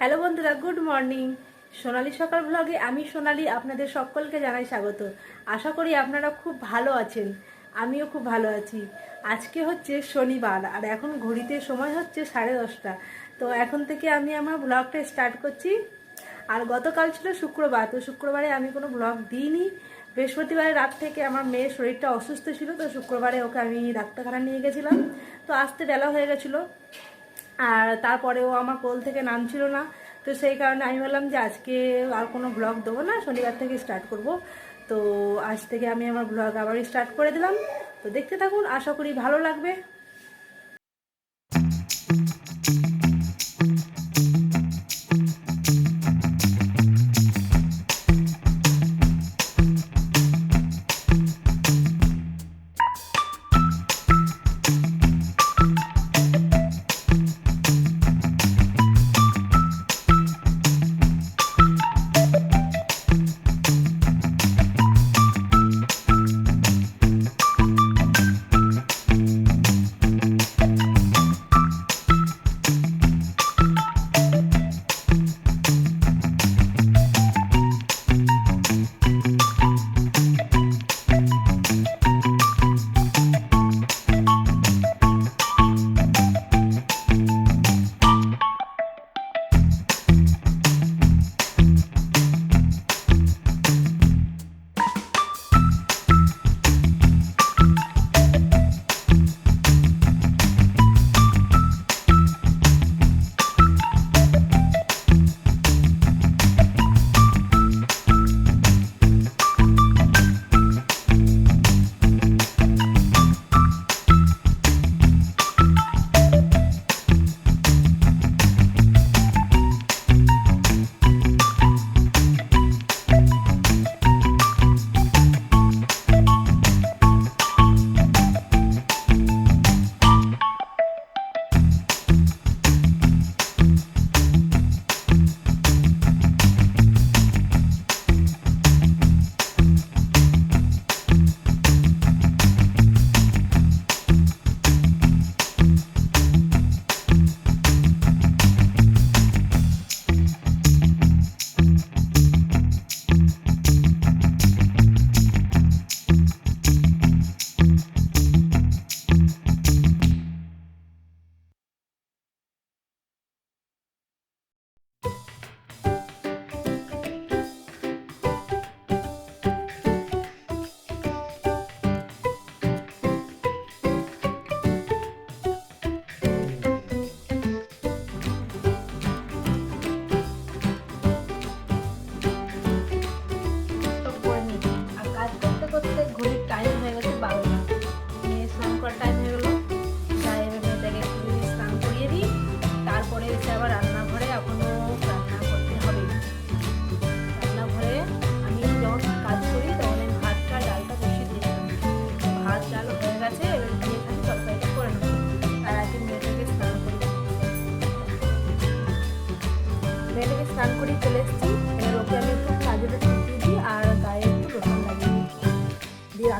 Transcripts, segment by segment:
Hello বন্ধুরা, good morning. সোনালি সকাল ব্লগে আমি সোনালি আপনাদের সকলকে জানাই স্বাগত। আশা করি আপনারা খুব ভালো আছেন। আমিও খুব ভালো আছি। আজকে হচ্ছে শনিবার, আর এখন ঘড়িতে সময় হচ্ছে সাড়ে দশটা। তো এখন থেকে আমি আমার ব্লগটা স্টার্ট করছি। আর গতকাল ছিল শুক্রবার, তো শুক্রবারে আমি কোনো ব্লগ দিইনি। বৃহস্পতিবারের রাত থেকে আমার মেয়ের শরীরটা অসুস্থ ছিল, তো শুক্রবারে ওকে আমি ডাক্তারখানা নিয়ে গেছিলাম। তো আসতে বেলা হয়ে গেছিল। আর তারপরেও আমার কোল থেকে নামছিল না। তো সেই কারণে আমি বললাম যে আজকে আর কোনো ব্লগ দেবো না, শনিবার থেকে স্টার্ট করব। তো আজ থেকে আমি আমার ব্লগ আবার স্টার্ট করে দিলাম। তো দেখতে থাকুন, আশা করি ভালো লাগবে। করতে ঘড়ির টাইম হয়ে গেছে বারোটা। স্নান করার টাইম হয়ে গেলো। তাই এবার মেয়েটাকে স্নান করিয়ে দিই, তারপরে এসে আবার রান্নাঘরে এখনও রান্না করতে হবে। রান্নাঘরে আমি যখন কাজ করি, তখন আমি ভাতটা ডালটা বসিয়ে দিয়েছিলাম ভাত, ডাল হয়ে গেছে, এবার দিয়ে করে নেব। তার আগে মেয়েটাকে স্নান করি মেয়েটাকে স্নান করি চলে এসেছি।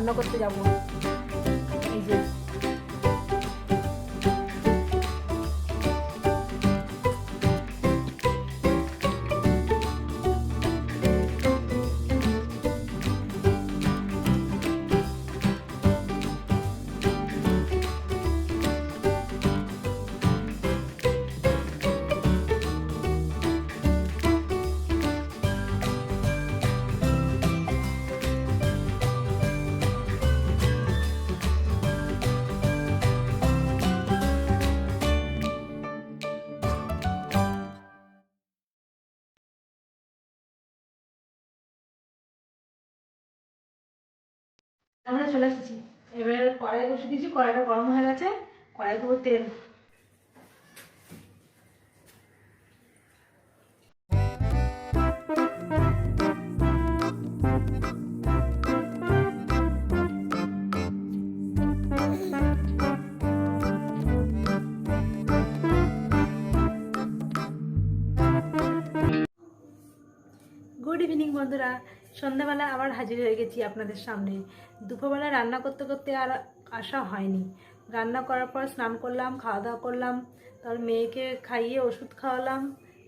রান্না করতে যাব আমরা চলে এসেছি। এবার কড়াই বসে দিয়েছি, কড়াইটা গরম হয়ে গেছে, কড়াই দেবো তেল। গুড ইভিনিং বন্ধুরা। সন্ধ্যাবেলা আবার হাজির হয়ে গেছি আপনাদের সামনে। দুপুরবেলা রান্না করতে করতে আর আসা হয়নি। রান্না করার পর স্নান করলাম, খাওয়া দাওয়া করলাম তারপর মেয়েকে খাইয়ে ওষুধ খাওয়ালাম।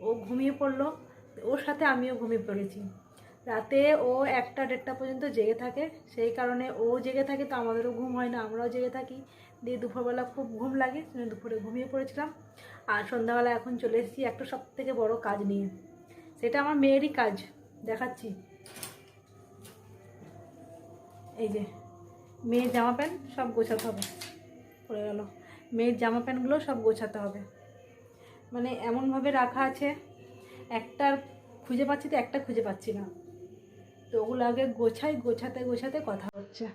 ও ঘুমিয়ে পড়ল, ওর সাথে আমিও ঘুমিয়ে পড়েছি। রাতে ও একটা দেড়টা পর্যন্ত জেগে থাকে, সেই কারণে ও জেগে থাকে তো আমাদেরও ঘুম হয় না, আমরাও জেগে থাকি। দিয়ে দুপুরবেলা খুব ঘুম লাগে দুপুরে ঘুমিয়ে পড়েছিলাম। আর সন্ধ্যাবেলা এখন চলে এসেছি একটা সব থেকে বড়ো কাজ নিয়ে। সেটা আমার মেয়েরই কাজ, দেখাচ্ছি। এই যে, মেয়ের জামা প্যান্ট সব গোছাতে হবে। পড়ে গেল। মেয়ের জামা প্যান্টগুলো সব গোছাতে হবে। মানে এমনভাবে রাখা আছে, একটার খুঁজে পাচ্ছি তো একটা খুঁজে পাচ্ছি না। তো ওগুলো আগে গোছাই, গোছাতে গোছাতে কথা হচ্ছে।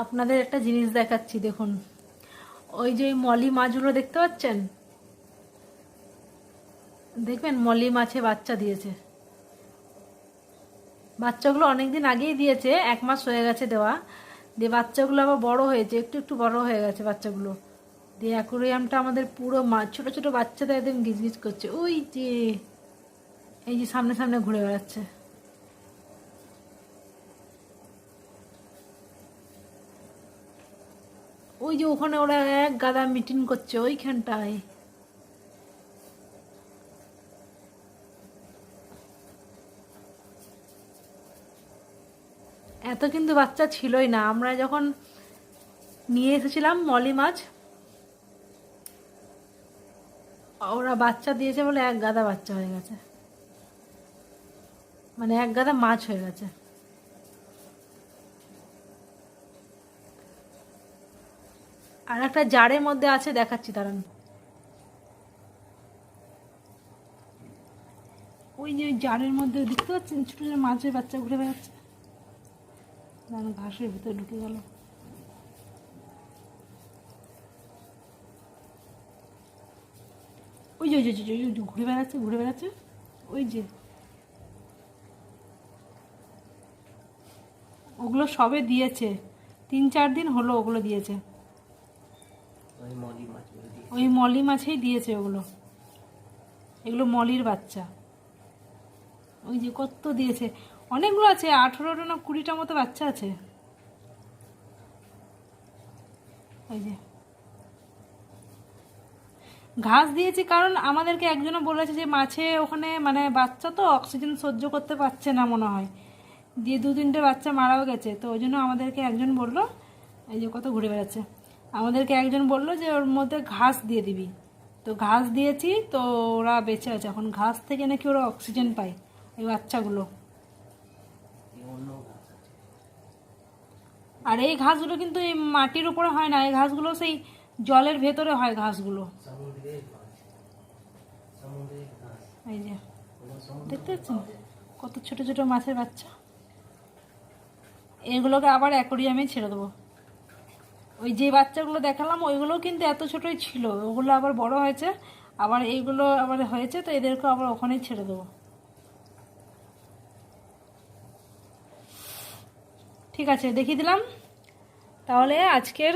আপনাদের একটা জিনিস দেখাচ্ছি, দেখুন। ওই যে মলি মাছগুলো দেখতে পাচ্ছেন? দেখবেন, মলি মাছে বাচ্চা দিয়েছে। বাচ্চাগুলো অনেকদিন আগেই দিয়েছে, এক মাস হয়ে গেছে দেওয়া। দিয়ে বাচ্চাগুলো আবার বড় হয়েছে, একটু একটু বড় হয়ে গেছে বাচ্চাগুলো। দিয়ে অ্যাকুরিয়ামটা আমাদের পুরো মাছ ছোটো ছোটো বাচ্চাদের একদম গিজগিজ করছে। ওই যে, এই যে সামনে সামনে ঘুরে বেড়াচ্ছে। ওই যে ওখানে ওরা এক গাদা মিটিং করছে, ওইখানটায়। এত কিন্তু বাচ্চা ছিলই না। আমরা যখন নিয়ে এসেছিলাম মলি মাছ, ওরা বাচ্চা দিয়েছে বলে এক গাদা বাচ্চা হয়ে গেছে। মানে এক গাদা মাছ হয়ে গেছে। আর একটা জারের মধ্যে আছে দেখাচ্ছি দাঁড়ান। ওই যে জারের মধ্যে দেখতে পাচ্ছেন? ছোটো ছোটো মাছের বাচ্চা ঘুরে বেড়াচ্ছে। দাঁড়ান ঘাসের ভিতরে ঢুকে গেল। ওই যে, ওই যে ঘুরে বেড়াচ্ছে ঘুরে বেড়াচ্ছে। ওই যে। ওগুলো সবে দিয়েছে। তিন চার দিন হলো ওগুলো দিয়েছে। ওই মলি মাছেই দিয়েছে ওগুলো। এগুলো মলির বাচ্চা। ওই যে কত দিয়েছে। অনেকগুলো আছে, আঠেরোটা না কুড়িটা মতো বাচ্চা আছে। ওই যে। ঘাস দিয়েছি কারণ আমাদেরকে একজনে বলেছে যে মাছে ওখানে মানে বাচ্চা তো, অক্সিজেন সহ্য করতে পারছে না মনে হয়। দিয়ে দু তিনটে বাচ্চা মারাও গেছে। তো ওই জন্য আমাদেরকে একজন বলল, এই যে কত ঘুরে বেড়াচ্ছে। আমাদেরকে একজন বলল যে ওর মধ্যে ঘাস দিয়ে দিবি। তো ঘাস দিয়েছি, তো ওরা বেঁচে আছে। এখন ঘাস থেকে নাকি ওরা অক্সিজেন পায় এই বাচ্চাগুলো। আর এই ঘাসগুলো কিন্তু এই মাটির উপরে হয় না, এই ঘাসগুলো সেই জলের ভেতরে হয় ঘাসগুলো। এই যে, দেখতে পাচ্ছেন? কত ছোট ছোট মাছের বাচ্চা। এগুলোকে আবার অ্যাকোরিয়ামে ছেড়ে দেবো। ওই যে বাচ্চাগুলো দেখালাম, ওইগুলোও কিন্তু এত ছোটই ছিল। ওগুলো আবার বড় হয়েছে, আবার এইগুলো আবার হয়েছে, তো এদেরকে আবার ওখানেই ছেড়ে দেবো। ঠিক আছে, দেখিয়ে দিলাম। তাহলে আজকের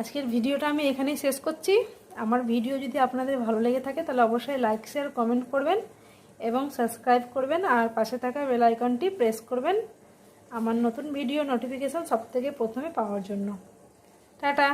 আজকের ভিডিওটা আমি এখানেই শেষ করছি। আমার ভিডিও যদি আপনাদের ভালো লেগে থাকে, তাহলে অবশ্যই লাইক, শেয়ার, কমেন্ট করবেন এবং সাবস্ক্রাইব করবেন। আর পাশে থাকা বেল আইকনটি প্রেস করবেন। আমার নতুন ভিডিও নোটিফিকেশান সব থেকে প্রথমে পাওয়ার জন্য। টাটা।